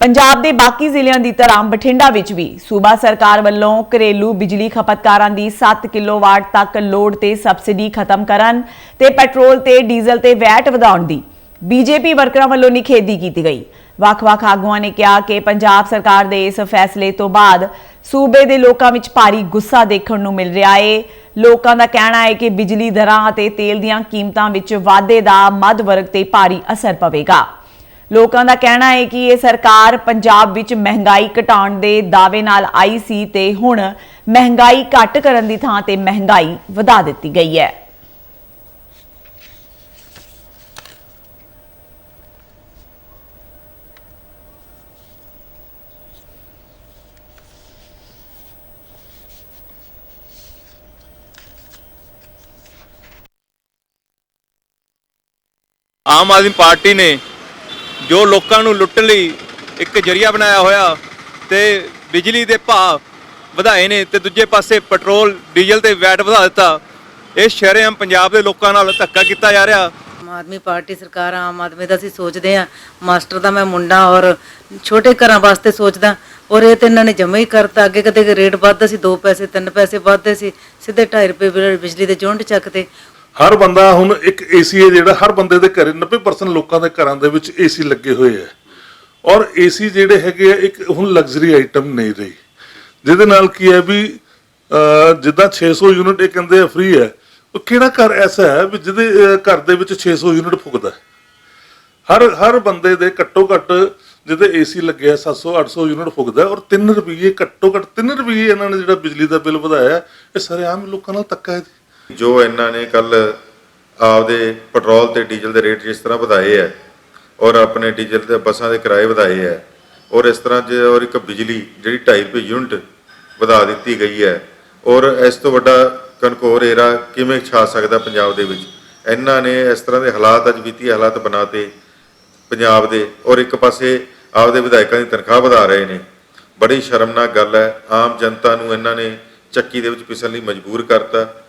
ਪੰਜਾਬ ਦੇ ਬਾਕੀ ਜ਼ਿਲ੍ਹਿਆਂ ਦੀ ਤਰ੍ਹਾਂ ਬਠਿੰਡਾ ਵਿੱਚ ਵੀ ਸੂਬਾ ਸਰਕਾਰ ਵੱਲੋਂ ਘਰੇਲੂ ਬਿਜਲੀ ਖਪਤਕਾਰਾਂ ਦੀ 7 ਕਿਲੋਵਾਟ ਤੱਕ ਲੋਡ ਤੇ ਸਬਸਿਡੀ ਖਤਮ ਕਰਨ ਤੇ ਪੈਟਰੋਲ ਤੇ ਡੀਜ਼ਲ ਤੇ ਵੈਟ ਵਧਾਉਣ ਦੀ ਬੀਜੇਪੀ ਵਰਕਰਾਂ ਵੱਲੋਂ ਨਿਖੇਧੀ ਕੀਤੀ ਗਈ। ਵੱਖ-ਵੱਖ ਆਗੂਆਂ ਨੇ ਕਿਹਾ ਕਿ ਪੰਜਾਬ ਸਰਕਾਰ ਦੇ ਇਸ ਫੈਸਲੇ ਤੋਂ ਬਾਅਦ ਸੂਬੇ ਦੇ ਲੋਕਾਂ ਵਿੱਚ ਭਾਰੀ ਗੁੱਸਾ ਦੇਖਣ ਨੂੰ ਮਿਲ ਰਿਹਾ ਏ। ਲੋਕਾਂ ਦਾ ਕਹਿਣਾ ਹੈ ਕਿ ਬਿਜਲੀ ਦਰਾਂ ਅਤੇ ਤੇਲ ਦੀਆਂ ਕੀਮਤਾਂ ਵਿੱਚ ਵਾਧੇ ਦਾ ਮੱਧ ਵਰਗ ਤੇ ਭਾਰੀ ਅਸਰ ਪਵੇਗਾ। ਲੋਕਾਂ ਦਾ ਕਹਿਣਾ ਹੈ ਕਿ ਇਹ ਸਰਕਾਰ ਪੰਜਾਬ ਵਿੱਚ ਮਹਿੰਗਾਈ ਘਟਾਉਣ ਦੇ ਦਾਅਵੇ ਨਾਲ ਆਈ ਸੀ ਤੇ ਹੁਣ ਮਹਿੰਗਾਈ ਘੱਟ ਕਰਨ ਦੀ ਥਾਂ ਤੇ ਮਹਿੰਗਾਈ ਵਧਾ ਦਿੱਤੀ ਗਈ ਹੈ। ਆਮ ਆਦਮੀ ਪਾਰਟੀ ਨੇ ਜੋ ਲੋਕਾਂ ਨੂੰ ਲੁੱਟਣ ਲਈ ਇੱਕ ਜਰੀਆ ਬਣਾਇਆ ਹੋਇਆ ਤੇ ਬਿਜਲੀ ਦੇ ਭਾਅ ਵਧਾਏ ਨੇ ਤੇ ਦੂਜੇ ਪਾਸੇ ਪੈਟਰੋਲ, ਡੀਜ਼ਲ ਤੇ ਵੈਟ ਵਧਾ ਦਿੱਤਾ, ਇਹ ਸ਼ਰੇਆਮ ਪੰਜਾਬ ਦੇ ਲੋਕਾਂ ਨਾਲ ਧੱਕਾ ਕੀਤਾ ਜਾ ਰਿਹਾ। ਆਮ ਆਦਮੀ ਪਾਰਟੀ ਸਰਕਾਰ, ਆਮ ਆਦਮੀ ਦਾ ਅਸੀਂ ਸੋਚਦੇ ਆ ਮਾਸਟਰ ਦਾ ਮੈਂ ਮੁੰਡਾ ਔਰ ਛੋਟੇ ਘਰਾਂ ਵਾਸਤੇ ਸੋਚਦਾ, ਔਰ ਇਹ ਤੇ ਇਹਨਾਂ ਨੇ ਜਮਾ ਹੀ ਕਰਤਾ, ਅੱਗੇ ਕਦੇ ਰੇਟ ਵੱਧਦਾ ਸੀ 2 ਪੈਸੇ 3 ਪੈਸੇ ਵੱਧਦੇ ਸੀ, ਸਿੱਧੇ 2.5 ਰੁਪਏ ਬਿਜਲੀ ਦੇ ਜੁੰਡ ਚੱਕਦੇ ਹਰ ਬੰਦਾ ਹੁਣ ਇੱਕ ਏਸੀ ਹੈ ਜਿਹੜਾ ਹਰ ਬੰਦੇ ਦੇ ਘਰੇ 90% ਲੋਕਾਂ ਦੇ ਘਰਾਂ ਦੇ ਵਿੱਚ ਏਸੀ ਲੱਗੇ ਹੋਏ ਹੈ। ਔਰ ਏਸੀ ਜਿਹੜੇ ਹੈਗੇ ਆ ਇੱਕ ਹੁਣ ਲਗਜ਼ਰੀ ਆਈਟਮ ਨਹੀਂ ਰਹੀ। ਜਿਹਦੇ ਨਾਲ ਕੀ ਹੈ ਵੀ ਅਹ, ਜਿੱਦਾਂ 600 ਯੂਨਿਟ ਇਹ ਕਹਿੰਦੇ ਆ ਫ੍ਰੀ ਹੈ ਉਹ ਕਿਹੜਾ ਘਰ ਐਸਾ ਹੈ ਵੀ ਜਿਹਦੇ ਘਰ ਦੇ ਵਿੱਚ 600 ਯੂਨਿਟ ਫੁੱਕਦਾ ਹਰ ਹਰ ਬੰਦੇ ਦੇ ਘੱਟੋ ਘੱਟ ਜਿਹਦੇ ਏਸੀ ਲੱਗਿਆ 700 800 ਯੂਨਿਟ ਫੁੱਕਦਾ ਔਰ 3 ਰੁਪਏ ਘੱਟੋ ਘੱਟ 3 ਰੁਪਏ ਇਹਨਾਂ ਨੇ ਜਿਹੜਾ ਬਿਜਲੀ ਦਾ ਬਿੱਲ ਵਧਾਇਆ ਇਹ ਸਾਰੇ ਆਮ ਲੋਕਾਂ ਨਾਲ ਧੱਕਾ ਹੈ। ਜੋ ਇਹਨਾਂ ਨੇ ਕੱਲ ਆਪਦੇ ਪੈਟਰੋਲ ਤੇ ਡੀਜ਼ਲ ਦੇ ਰੇਟ ਜਿਸ ਤਰ੍ਹਾਂ ਵਧਾਏ ਹੈ ਔਰ ਆਪਣੇ ਡੀਜ਼ਲ ਤੇ ਬੱਸਾਂ ਦੇ ਕਿਰਾਏ ਵਧਾਏ ਹੈ ਔਰ ਇਸ ਤਰ੍ਹਾਂ ਜੇ ਔਰ ਇੱਕ ਬਿਜਲੀ ਜਿਹੜੀ 2.5 ਰੁਪਏ ਯੂਨਿਟ ਵਧਾ ਦਿੱਤੀ ਗਈ ਹੈ ਔਰ ਇਸ ਤੋਂ ਵੱਡਾ ਕਨਕੋਰ ਏਰਾ ਕਿਵੇਂ ਛਾ ਸਕਦਾ ਪੰਜਾਬ ਦੇ ਵਿੱਚ? ਇਹਨਾਂ ਨੇ ਇਸ ਤਰ੍ਹਾਂ ਦੇ ਹਾਲਾਤ ਅੱਜ ਬੀਤੀ ਹਾਲਾਤ ਬਣਾਤੇ ਪੰਜਾਬ ਦੇ ਔਰ ਇੱਕ ਪਾਸੇ ਆਪਦੇ ਵਿਧਾਇਕਾਂ ਦੀ ਤਨਖਾਹ ਵਧਾ ਰਹੇ ਨੇ। ਬੜੀ ਸ਼ਰਮਨਾਕ ਗੱਲ ਹੈ। ਆਮ ਜਨਤਾ ਨੂੰ ਇਹਨਾਂ ਨੇ ਚੱਕੀ ਦੇ ਵਿੱਚ ਪਿਸਣ ਲਈ ਮਜਬੂਰ ਕਰਤਾ।